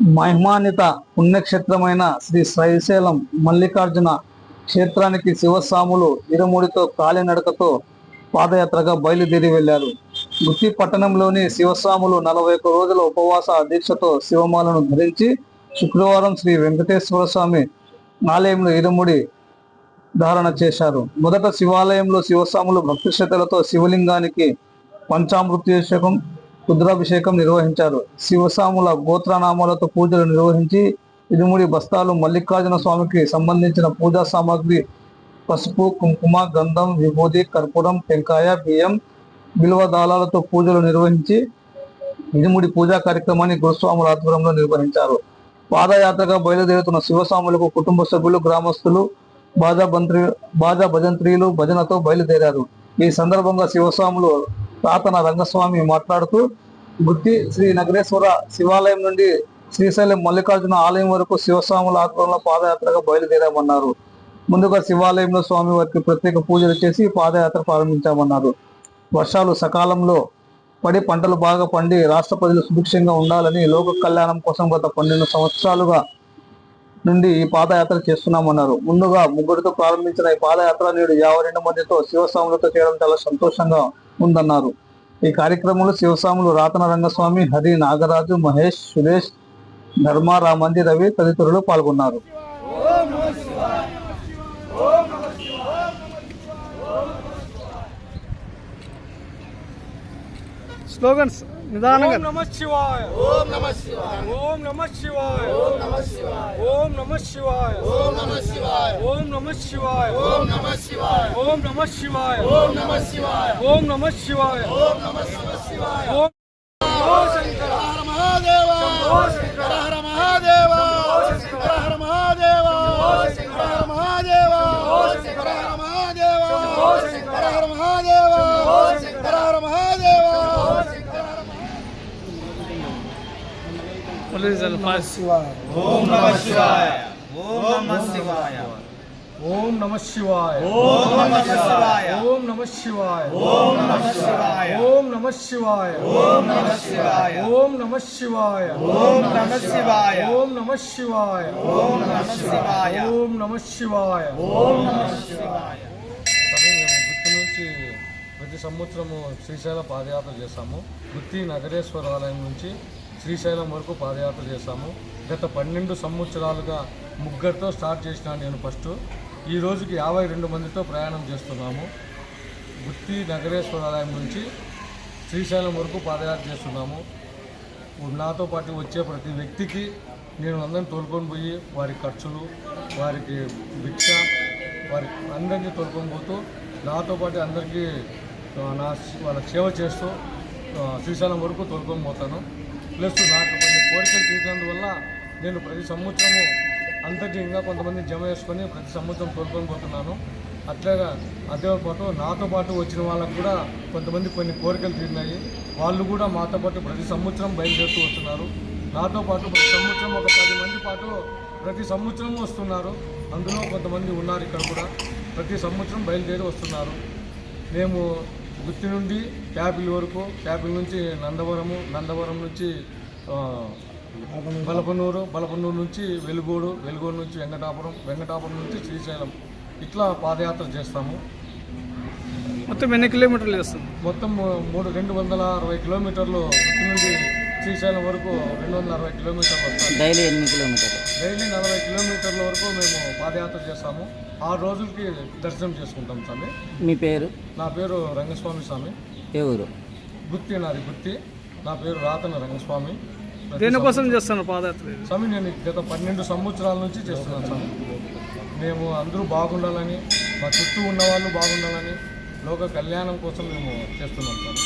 మహిమాన్విత పుణ్యక్షేత్రమైన శ్రీ శ్రీశైలం మల్లికార్జున క్షేత్రానికి శివస్వాములు ఇరుముడితో కాలినడకతో పాదయాత్రగా బయలుదేరి వెళ్ళారు గుత్తి పట్టణంలోని శివస్వాములు నలభై ఒక్క రోజుల ఉపవాస దీక్షతో శివమాలను ధరించి శుక్రవారం శ్రీ వెంకటేశ్వర స్వామి ఆలయంలో ఇరుముడి ధారణ చేశారు. మొదట శివాలయంలో శివస్వాములు భక్తి శ్రద్ధలతో శివలింగానికి పంచామృతాభిషేకం రుద్రాభిషేకం నిర్వహించారు. శివసాముల గోత్రనామాలతో పూజలు నిర్వహించి ఇరుముడి బస్తాలు మల్లికార్జున స్వామికి సంబంధించిన పూజా సామాగ్రి పసుపు కుంకుమ గంధం విభూది కర్పూరం టెంకాయ బియ్యం బిల్వ దాళాలతో పూజలు నిర్వహించి ఇరుముడి పూజా కార్యక్రమాన్ని గురుస్వాముల ఆధ్వర్యంలో నిర్వహించారు. పాదయాత్రగా బయలుదేరుతున్న శివస్వాములకు కుటుంబ సభ్యులు గ్రామస్తులు బాజా బంత్రి బాజా భజంత్రీలు భజనతో బయలుదేరారు. ఈ సందర్భంగా శివస్వాములు తాతన రంగస్వామి మాట్లాడుతూ బుద్ధి శ్రీ నగరేశ్వర శివాలయం నుండి శ్రీశైలం మల్లికార్జున ఆలయం వరకు శివస్వాముల ఆధ్వర్యంలో పాదయాత్రగా బయలుదేరామన్నారు. ముందుగా శివాలయంలో స్వామి వారికి ప్రత్యేక పూజలు చేసి పాదయాత్ర ప్రారంభించామన్నారు. వర్షాలు సకాలంలో పడి పంటలు బాగా పండి రాష్ట్ర ప్రజలు సుభిక్షంగా ఉండాలని లోక కళ్యాణం కోసం గత పన్నెండు సంవత్సరాలుగా నుండి ఈ పాదయాత్ర చేస్తున్నామన్నారు. ముందుగా ముగ్గురితో ప్రారంభించిన ఈ పాదయాత్ర నేడు యాభై రెండు మందితో శివస్వాములతో చేయడం చాలా సంతోషంగా ఉందన్నారు. ఈ కార్యక్రమంలో శివస్వాములు రాతన రంగస్వామి హరి నాగరాజు మహేష్ సురేష్ ధర్మ రామంది రవి తదితరులు పాల్గొన్నారు. స్లోగన్స్ నిదానంగా ఓం నమ శివాయ ఓం నమ శివాయ ఓం నమ శివాయ ఓం నమ శివాయ ఓం నమ శివాయ ఓం నమ శివాయ ఓం నమ శివాయ ఓం నమ శివాయ ఓం నమ శివాయ ఓం నమ శివాయ ఓం నమ శివాయ ఓం నమ శివాయ ఓం ఓ శంకర హర మహాదేవ ఓ శంకర హర మహాదేవ ఓ శంకర హర మహాదేవ ఓ శంకర హర మహాదేవ ఓ శంకర హర మహాదేవ ఓ శంకర హర మహాదేవ ఓ శంకర హర మహాదేవ ఓ శంకర ఓం నమ శివాయ ఓం నమ శివాయ ఓం నమ శివాయ ఓం నమ శివాయ ఓం నమ శివాయ ఓం నమ శివాయ ఓం నమ శివాయ ఓం నమ శివాయ ఓం నమ శివాయ ఓం నమ శివాయ ఓం నమ శివాయ ఓం నమ శివాయ ఓం నమ శివాయ గుత్తి నుంచి ప్రతి సంవత్సరము శ్రీశైల పాదయాత్ర చేస్తాము గుత్తి నగరేశ్వర ఆలయం నుంచి శ్రీశైలం వరకు పాదయాత్ర చేశాము గత పన్నెండు సంవత్సరాలుగా ముగ్గురితో స్టార్ట్ చేసిన నేను ఫస్ట్. ఈ రోజుకి యాభై రెండు మందితో ప్రయాణం చేస్తున్నాము. గుత్తి నగరేశ్వర ఆలయం నుంచి శ్రీశైలం వరకు పాదయాత్ర చేస్తున్నాము. నాతో పాటు వచ్చే ప్రతి వ్యక్తికి నేను అందరిని తోలుకొని పోయి వారి ఖర్చులు వారికి భిక్ష వారి అందరినీ తోలుకొని పోతూ నాతో పాటు అందరికీ నా వాళ్ళ సేవ చేస్తూ శ్రీశైలం వరకు తోలుకొని పోతాను. ప్లస్ నాకు కొన్ని కోరికలు తీరినందువల్ల నేను ప్రతి సంవత్సరము అంతర్జీయంగా ఇంకా కొంతమంది జమ చేసుకొని ప్రతి సంవత్సరం కోరుకొని పోతున్నాను. అట్లాగా అదే పాటు నాతో పాటు వచ్చిన వాళ్ళకు కూడా కొంతమంది కొన్ని కోరికలు తీరినాయి. వాళ్ళు కూడా మాతో పాటు ప్రతి సంవత్సరం బయలుదేరుతూ వస్తున్నారు. నాతో పాటు ప్రతి సంవత్సరం ఒక పది మంది పాటు ప్రతి సంవత్సరం వస్తున్నారు. అందులో కొంతమంది ఉన్నారు ఇక్కడ కూడా. ప్రతి సంవత్సరం బయలుదేరి వస్తున్నారు. మేము గుత్తి నుండి ట్యాపిల్ వరకు ట్యాపిల్ నుంచి నందవరము నందవరం నుంచి ఆ, బలపన్నూరు బలపన్నూరు నుంచి వెలుగోడు వెలుగోడు నుంచి వెంకటాపురం వెంకటాపురం నుంచి శ్రీశైలం. ఇట్లా పాదయాత్ర చేస్తాము. మొత్తం ఎన్ని కిలోమీటర్లు చేస్తుంది మొత్తం మూడు రెండు వందల అరవై కిలోమీటర్లు గుత్తి నుండి శ్రీశైలం వరకు రెండు వందల అరవై కిలోమీటర్లు వస్తాయి. డైలీ ఎన్ని కిలోమీటర్లు. డైలీ నలభై కిలోమీటర్ల వరకు మేము పాదయాత్ర చేస్తాము. ఆరు రోజులకి దర్శనం చేసుకుంటాం స్వామి. మీ పేరు? నా పేరు రంగస్వామి స్వామి. ఊరు గుత్తి నాది గుత్తి. నా పేరు రాతన రంగస్వామి. దేనికోసం చేస్తాను పాదయాత్ర? స్వామి నేను గత పన్నెండు సంవత్సరాల నుంచి చేస్తున్నాను స్వామి. మేము అందరూ బాగుండాలని మా చుట్టూ ఉన్న వాళ్ళు బాగుండాలని లోక కళ్యాణం కోసం మేము చేస్తున్నాం స్వామి.